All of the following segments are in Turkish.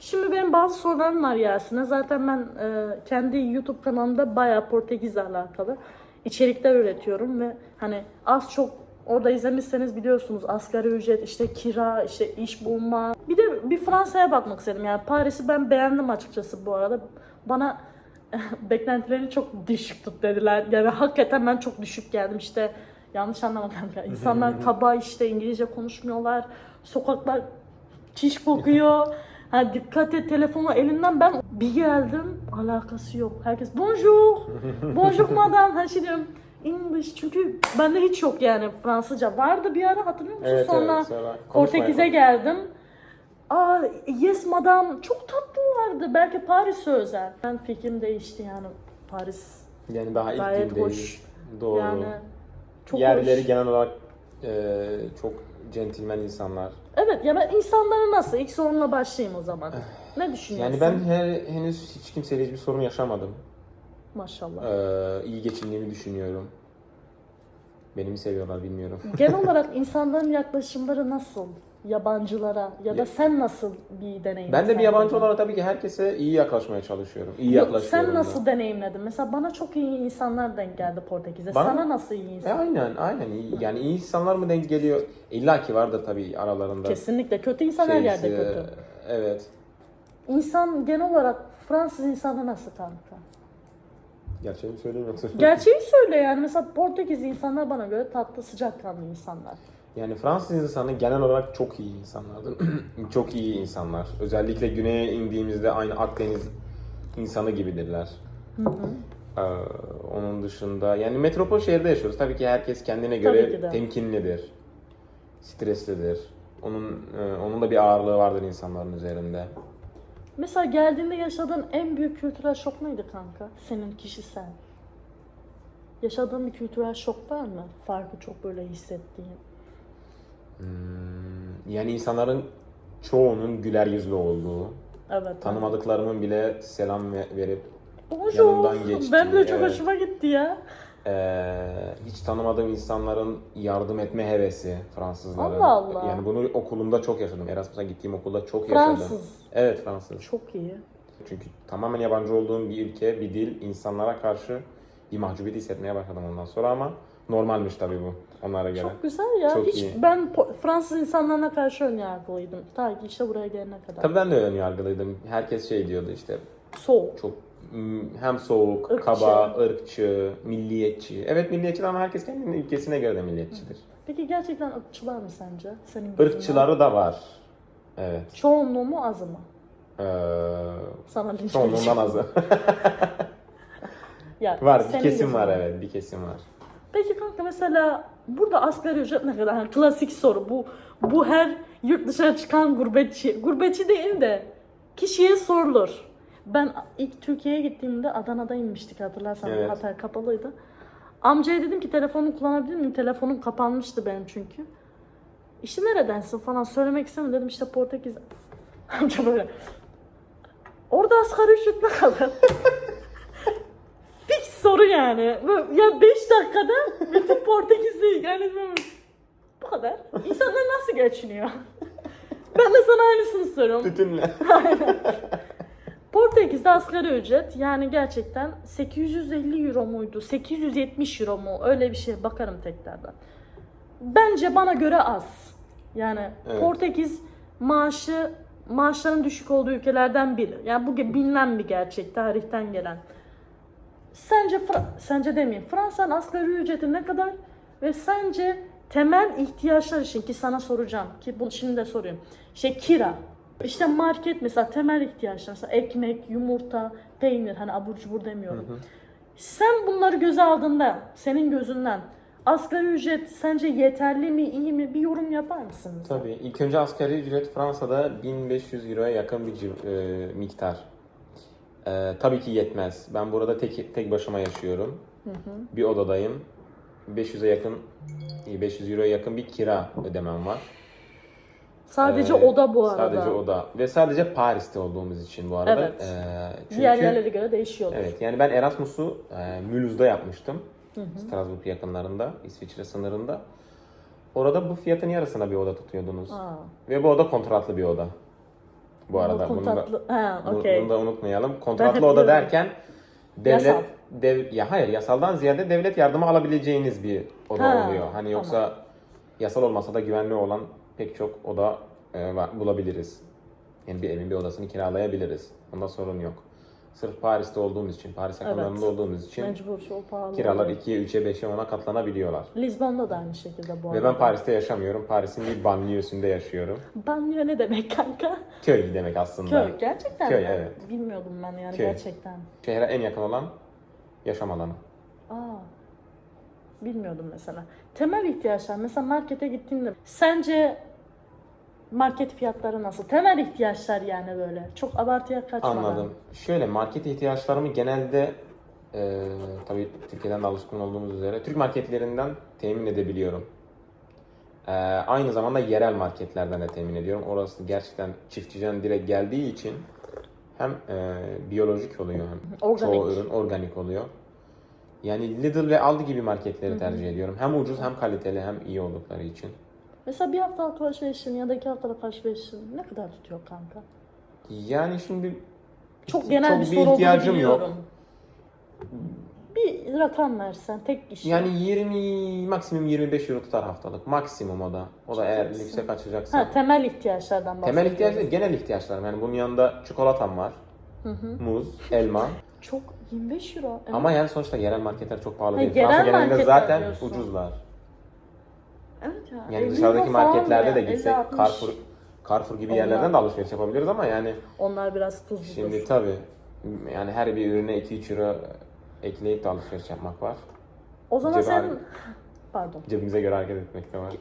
Şimdi benim bazı sorularım var Yasin'e. Zaten ben e, kendi YouTube kanalımda bayağı Portekiz'le alakalı içerikler üretiyorum ve hani az çok orada izlemişseniz biliyorsunuz asgari ücret, işte kira, işte iş bulma. Bir de bir Fransa'ya bakmak istedim. Yani Paris'i ben beğendim açıkçası bu arada. Bana beklentileri çok düşük tut dediler. Yani hakikaten ben çok düşük geldim işte. Yanlış anlama kanka. İnsanlar kaba işte İngilizce konuşmuyorlar. Sokaklar çiş kokuyor. Ha dikkat et telefonu elinden ben bir geldim alakası yok. Herkes bonjour. bonjour madame. Her şey diyorum English çünkü bende hiç yok yani Fransızca. Vardı bir ara hatırlıyor musun? Evet, Sonra evet, sonra Portekiz'e geldim. Aa yes madam çok tatlılardı. Belki Paris'e özel. Ben fikrim değişti yani Paris Yani daha ilk gayet hoş. Doğru. Yani çok Yerleri hoş. genel olarak e, çok centilmen insanlar. Evet ya ben insanları nasıl? İlk sorunla başlayayım o zaman. Ne düşünüyorsun? Yani ben her, henüz hiç kimseyle hiçbir sorun yaşamadım. Maşallah. Ee, iyi geçindiğimi düşünüyorum. Beni mi seviyorlar bilmiyorum. Genel olarak insanların yaklaşımları nasıl? Yabancılara ya da sen nasıl bir deneyim? Ben de bir yabancı olarak tabii ki herkese iyi yaklaşmaya çalışıyorum. İyi Yok, yaklaşıyorum. Sen da. nasıl deneyimledin? Mesela bana çok iyi insanlar denk geldi Portekiz'e. Bana- Sana nasıl iyi E, insan? aynen aynen. İyi- Yani iyi insanlar mı denk geliyor? İlla ki vardır tabii aralarında. Kesinlikle. Kötü insan her yerde Şeysi, kötü. Evet. İnsan genel olarak Fransız insanı nasıl kanka? Gerçeği söyleyeyim yoksa? Gerçeği söyle yani. Mesela Portekiz insanlar bana göre tatlı, sıcakkanlı insanlar. Yani Fransız insanı genel olarak çok iyi insanlardır. çok iyi insanlar. Özellikle güneye indiğimizde aynı Akdeniz insanı gibidirler. Ee, onun dışında yani metropol şehirde yaşıyoruz. Tabii ki herkes kendine göre temkinlidir. Streslidir. Onun e, onun da bir ağırlığı vardır insanların üzerinde. Mesela geldiğinde yaşadığın en büyük kültürel şok neydi kanka? Senin kişisel. Yaşadığın bir kültürel şok var mı? Farkı çok böyle hissettiğin. Hmm, yani insanların çoğunun güler yüzlü olduğu, Evet. tanımadıklarımın bile selam ve- verip yanımdan geçtiği, Ben de çok evet. hoşuma gitti ya. Ee, hiç tanımadığım insanların yardım etme hevesi Fransızların. Allah Allah. Yani bunu okulumda çok yaşadım. Erasmus'a gittiğim okulda çok yaşadım. Fransız. Evet Fransız. Çok iyi. Çünkü tamamen yabancı olduğum bir ülke, bir dil, insanlara karşı bir mahcubiyet hissetmeye başladım ondan sonra ama normalmiş tabii bu onlara göre. Çok güzel ya. Çok Hiç iyi. ben Po- Fransız insanlarına karşı ön yargılıydım. Ta ki işte buraya gelene kadar. Tabii ben de ön yargılıydım. Herkes şey diyordu işte Soğuk. çok mm, hem soğuk, Irkçı. kaba, ırkçı, milliyetçi. Evet milliyetçi ama herkes kendinin ülkesine göre de milliyetçidir. Peki gerçekten ırkçılar mı sence? Senin gözünden? Irkçıları da var. Evet. Çoğunluğu mu azı mı? Ee, Sana linç çoğunluğundan edeceğim. azı. Ya, var, bir senin kesim var gözünden. evet, bir kesim var. Peki kanka mesela burada asgari ücret ne kadar? Yani klasik soru bu. Bu her yurt dışına çıkan gurbetçi, gurbetçi değil de kişiye sorulur. Ben ilk Türkiye'ye gittiğimde Adana'da inmiştik hatırlarsan Evet. Hatay kapalıydı. Amcaya dedim ki telefonu kullanabilir miyim? Telefonum kapanmıştı benim çünkü. İşte neredensin falan söylemek istemedim dedim işte Portekiz. Amca böyle. Orada asgari ücret ne kadar? Yani. Böyle- Ya 5 dakikada bütün Portekiz'i yani böyle bu kadar. İnsanlar nasıl geçiniyor? ben de sana aynısını soruyorum. Tütünle. Portekiz'de asgari ücret yani gerçekten 850 euro muydu? 870 euro mu? Öyle bir şey bakarım tekrardan. Bence bana göre az. Yani Evet. Portekiz maaşı maaşların düşük olduğu ülkelerden biri. Yani bu bilinen bir gerçek tarihten gelen. Sence sence demeyeyim. Fransa'nın asgari ücreti ne kadar ve sence temel ihtiyaçlar için ki sana soracağım ki bunu şimdi de sorayım. İşte kira. İşte market mesela temel ihtiyaçlar mesela ekmek, yumurta, peynir hani abur cubur demiyorum. Sen bunları göze aldığında senin gözünden asgari ücret sence yeterli mi, iyi mi? Bir yorum yapar mısınız? Tabii. İlk önce asgari ücret Fransa'da 1500 euroya yakın bir e, miktar. E, tabii ki yetmez. Ben burada tek tek başıma yaşıyorum. Bir odadayım. 500'e yakın 500 euroya yakın bir kira ödemem var. Sadece Ee, oda bu arada. Sadece oda. Ve sadece Paris'te olduğumuz için bu arada. Evet. Ee, çünkü, Diğer yerlere göre değişiyor. Evet yani ben Erasmus'u e, Mulhouse'da yapmıştım. Strasbourg yakınlarında, İsviçre sınırında. Orada bu fiyatın yarısına bir oda tutuyordunuz. Aa. Ve bu oda kontratlı bir oda. Bu arada. Bunu da. Ha, okey. bunu da unutmayalım. Kontratlı oda derken devlet Yasal. dev ya hayır yasaldan ziyade devlet yardımı alabileceğiniz bir oda Ha, oluyor. Hani yoksa yasal olmasa da güvenli olan pek çok oda e, bulabiliriz. Yani bir evin bir odasını kiralayabiliriz. Onda sorun yok. Sırf Paris'te olduğumuz için, Paris yakınlarında Evet. olduğumuz için Mecbur çok pahalı. kiralar oluyor. 2'ye, 3'e, 5'e, 10'a katlanabiliyorlar. Lisbon'da da aynı şekilde bu Ve arada. ben Paris'te yaşamıyorum. Paris'in bir banliyösünde yaşıyorum. Banyo ne demek kanka? Köy demek aslında. Köy. Gerçekten Köy, mi? evet. Bilmiyordum ben yani Köy. gerçekten. Şehre en yakın olan yaşam alanı. Aa. Bilmiyordum mesela. Temel ihtiyaçlar mesela markete gittiğinde sence market fiyatları nasıl? Temel ihtiyaçlar yani böyle. Çok abartıya kaçmadan. Anladım. Şöyle market ihtiyaçlarımı genelde e, tabii Türkiye'den de alışkın olduğumuz üzere Türk marketlerinden temin edebiliyorum. E, aynı zamanda yerel marketlerden de temin ediyorum. Orası gerçekten çiftçiden direkt geldiği için hem e, biyolojik oluyor hem Organik. çoğu ürün organik oluyor. Yani Lidl ve Aldi gibi marketleri tercih ediyorum. Hem ucuz hem kaliteli hem iyi oldukları için. Mesela bir haftalık alışverişin ya da iki haftalık alışverişin ne kadar tutuyor kanka? Yani şimdi Çok genel bir bir soru olduğunu ihtiyacım yok. Bir rakam versen tek kişi. Yani 20 maksimum 25 euro tutar haftalık. Maksimum o da. O da eğer Çok lükse kaçacaksan. ha, temel ihtiyaçlardan bahsediyorum. Temel ihtiyaç değil, genel ihtiyaçlarım. Yani bunun yanında çikolatam var. Muz, elma. Çok 25 euro. Evet. Ama yani sonuçta yerel marketler çok pahalı Ha, değil. yerel Fransa genelinde zaten diyorsun. ucuzlar. Evet ya. Yani 50 dışarıdaki falan marketlerde de gitsek 50-60. Carrefour, Carrefour gibi Onlar- yerlerden de alışveriş yapabiliriz ama yani Onlar biraz tuzludur. şimdi tabii yani her bir ürüne 2-3 euro ekleyip de alışveriş yapmak var. o zaman sen Cebari. pardon. Cebimize göre hareket etmek de var.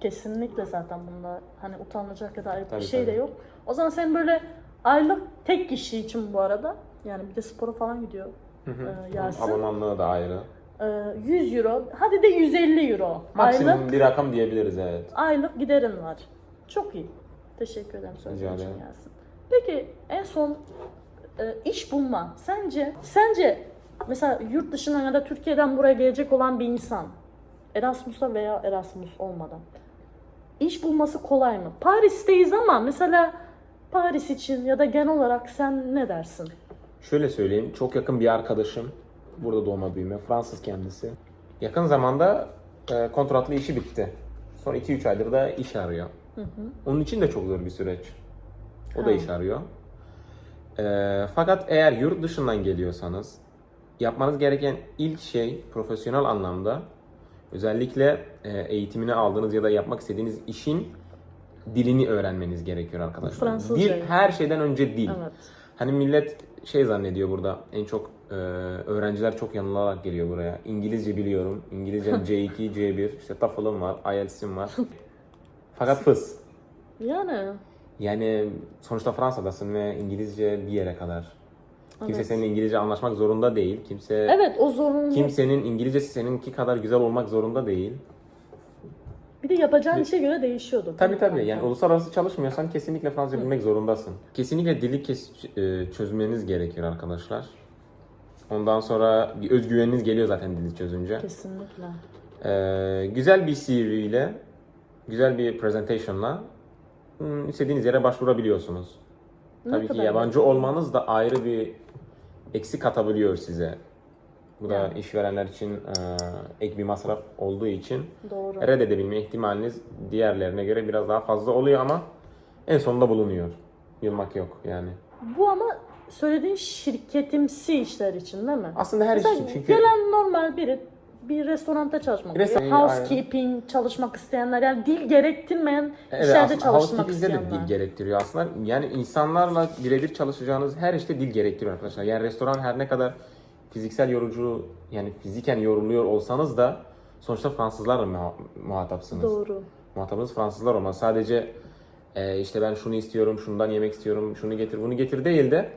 Kesinlikle zaten bunda hani utanılacak ya da ayıp Tabii, bir şey de tabii. yok. O zaman sen böyle aylık tek kişi için bu arada yani bir de spora falan gidiyor e, Yasin. Da ayrı. E, 100 euro hadi de 150 euro Maksimum aylık bir rakam diyebiliriz evet. aylık giderin var. Çok iyi. Teşekkür ederim Rica için. Yasin. Peki en son e, iş bulma. Sence sence mesela yurt dışından ya da Türkiye'den buraya gelecek olan bir insan Erasmus'a veya Erasmus olmadan iş bulması kolay mı? Paris'teyiz ama mesela Paris için ya da genel olarak sen ne dersin? Şöyle söyleyeyim, çok yakın bir arkadaşım, burada doğma büyüme, Fransız kendisi. Yakın zamanda e, kontratlı işi bitti. Son 2-3 aydır da iş arıyor. Onun için de çok zor bir süreç. O da Ha. iş arıyor. E, fakat eğer yurt dışından geliyorsanız, yapmanız gereken ilk şey profesyonel anlamda özellikle e, eğitimini aldığınız ya da yapmak istediğiniz işin dilini öğrenmeniz gerekiyor arkadaşlar. Fransızca Dil her şeyden önce dil. Evet. Hani millet şey zannediyor burada en çok e, öğrenciler çok yanılarak geliyor buraya. İngilizce biliyorum. İngilizce C2, C1, işte TOEFL'ım var, IELTS'im var. Fakat fıs. Yani Yani sonuçta Fransa'dasın ve İngilizce bir yere kadar. Kimse Evet. seninle İngilizce anlaşmak zorunda değil. Kimse evet o zorunlu. kimsenin İngilizcesi seninki kadar güzel olmak zorunda değil. Bir de yapacağın işe göre değişiyordu. Tabii tabii. Yani uluslararası çalışmıyorsan kesinlikle Fransızca bilmek zorundasın. Kesinlikle dili kes, e, çözmeniz gerekiyor arkadaşlar. Ondan sonra bir özgüveniniz geliyor zaten dili çözünce. Kesinlikle. Ee, güzel bir CV ile, güzel bir presentation'la hmm, istediğiniz yere başvurabiliyorsunuz. Ne Tabii ki yabancı olmanız da ayrı bir eksi katabiliyor size. Bu da Yani. işverenler için e, ek bir masraf olduğu için Doğru. reddedebilme ihtimaliniz diğerlerine göre biraz daha fazla oluyor ama en sonunda bulunuyor. Yılmak yok yani. Bu ama söylediğin şirketimsi işler için değil mi? Aslında her iş Mesela için çünkü gelen normal biri bir restoranda çalışmak istiyor. Housekeeping çalışmak isteyenler yani dil gerektirmeyen Evet, işlerde çalışmak housekeeping'de de isteyenler. dil gerektiriyor aslında. Yani insanlarla birebir çalışacağınız her işte dil gerektiriyor arkadaşlar. Yani restoran her ne kadar fiziksel yorucu yani fiziken yoruluyor olsanız da sonuçta Fransızlarla muha- muhatapsınız. Doğru. Muhatabınız Fransızlar olmaz. Sadece e, işte ben şunu istiyorum, şundan yemek istiyorum, şunu getir, bunu getir değil de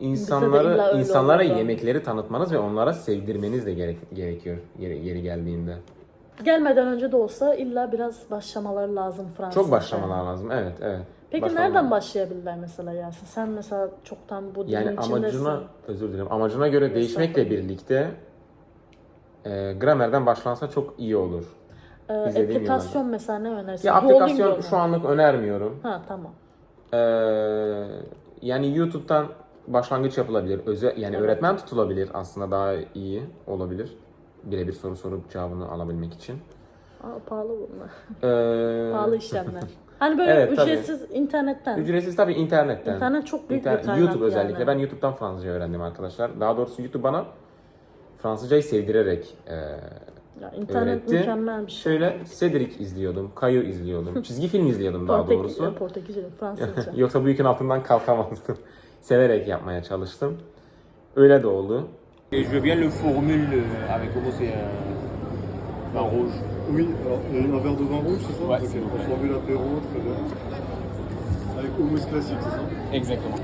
illa insanları öyle insanlara oluyor. yemekleri tanıtmanız ve onlara sevdirmeniz de gerek, gerekiyor yeri, yeri geldiğinde. Gelmeden önce de olsa illa biraz başlamaları lazım Fransızca. Çok başlamalar lazım. Evet, evet. Peki Başlamalar- nereden başlayabilirler mesela Yasin? Sen mesela çoktan bu dilin Yani içindesin. amacına özür dilerim. Amacına göre değişmekle birlikte e, gramerden başlansa çok iyi olur. Ee, izlediğim aplikasyon mesela ne önerirsin? Ya aplikasyon mu? şu anlık önermiyorum. Ha tamam. Ee, yani YouTube'dan başlangıç yapılabilir. Özel yani Evet. öğretmen tutulabilir aslında daha iyi olabilir. Birebir soru sorup cevabını alabilmek için. Aa, pahalı bunlar. Ee, Pahalı işlemler. Hani böyle Evet, tabii. ücretsiz internetten. Ücretsiz tabii internetten. İnternet çok büyük İnter- bir kaynak YouTube özellikle. yani. Ben YouTube'dan Fransızca öğrendim arkadaşlar. Daha doğrusu YouTube bana Fransızcayı sevdirerek e, Ya, internet öğretti. mükemmel bir şey. Şöyle Cedric izliyordum, Caillou izliyordum, çizgi film izliyordum daha Portek- doğrusu. Portekizce, Fransızca. Yoksa bu yükün altından kalkamazdım. Severek yapmaya çalıştım. Öyle de oldu. Et je veux bien le formule euh, avec comment c'est euh, vin rouge. Oui, alors un verre de vin rouge, c'est ça Ouais, Ok, c'est on formule apéro, très bien. Avec hummus classique, c'est ça Exactement.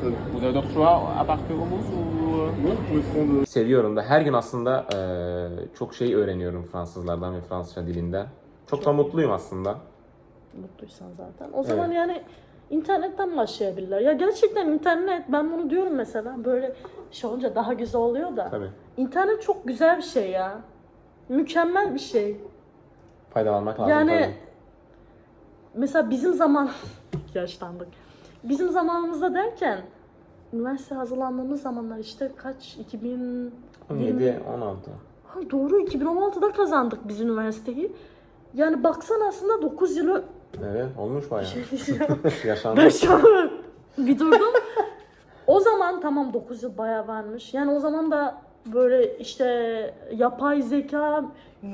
Très bien. Vous avez d'autres choix à part que hummus ou euh, Ouais, vous pouvez prendre Seviyorum da her gün aslında e, çok şey öğreniyorum Fransızlardan ve Fransızca dilinden. Çok da mutluyum aslında. Mutluysan zaten. O zaman yani internetten başlayabilirler. Ya gerçekten internet ben bunu diyorum mesela böyle şey olunca daha güzel oluyor da. Tabii. İnternet çok güzel bir şey ya. Mükemmel bir şey. Faydalanmak lazım Yani tabii. mesela bizim zaman yaşlandık. Bizim zamanımızda derken üniversite hazırlandığımız zamanlar işte kaç 2000 17, 16. Ha, doğru 2016'da kazandık biz üniversiteyi. Yani baksan aslında 9 yılı Evet olmuş bayağı. şey. Ben Yaşandı. şu an bir durdum. O zaman tamam 9 yıl bayağı varmış. Yani o zaman da böyle işte yapay zeka,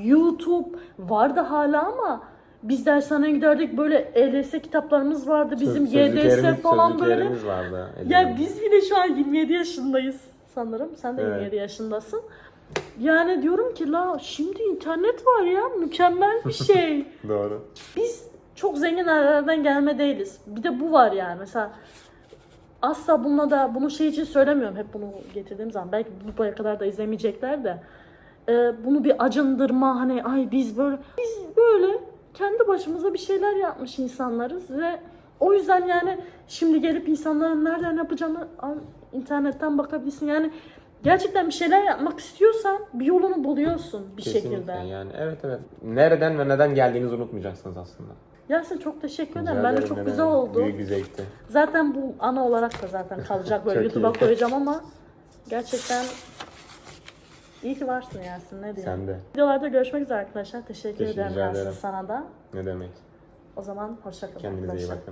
YouTube vardı hala ama biz dershaneye giderdik böyle ELS kitaplarımız vardı. Bizim YDS falan böyle. vardı. Ya biz bile şu an 27 yaşındayız sanırım. Sen de Evet. 27 yaşındasın. Yani diyorum ki la şimdi internet var ya mükemmel bir şey. Doğru. Biz çok zengin ailelerden gelme değiliz. Bir de bu var yani mesela asla bununla da bunu şey için söylemiyorum hep bunu getirdiğim zaman belki bu buraya kadar da izlemeyecekler de Ee, bunu bir acındırma hani ay biz böyle biz böyle kendi başımıza bir şeyler yapmış insanlarız ve o yüzden yani şimdi gelip insanların nereden yapacağını internetten bakabilirsin yani gerçekten bir şeyler yapmak istiyorsan bir yolunu buluyorsun bir Kesinlikle şekilde. yani evet evet. Nereden ve neden geldiğinizi unutmayacaksınız aslında. Yasin çok teşekkür ederim. Rica Bence ederim, çok ne güzel demek. oldu. Büyük bir zevkti. Zaten bu ana olarak da zaten kalacak böyle Çok YouTube'a iyi. koyacağım ama gerçekten iyi ki varsın Yasin ne diyeyim. Sen de. Videolarda görüşmek üzere arkadaşlar. Teşekkür Teşekkür ederim Yasin ederim. sana da. Ne demek. O zaman hoşça kalın Kendinize iyi arkadaşlar. bakın.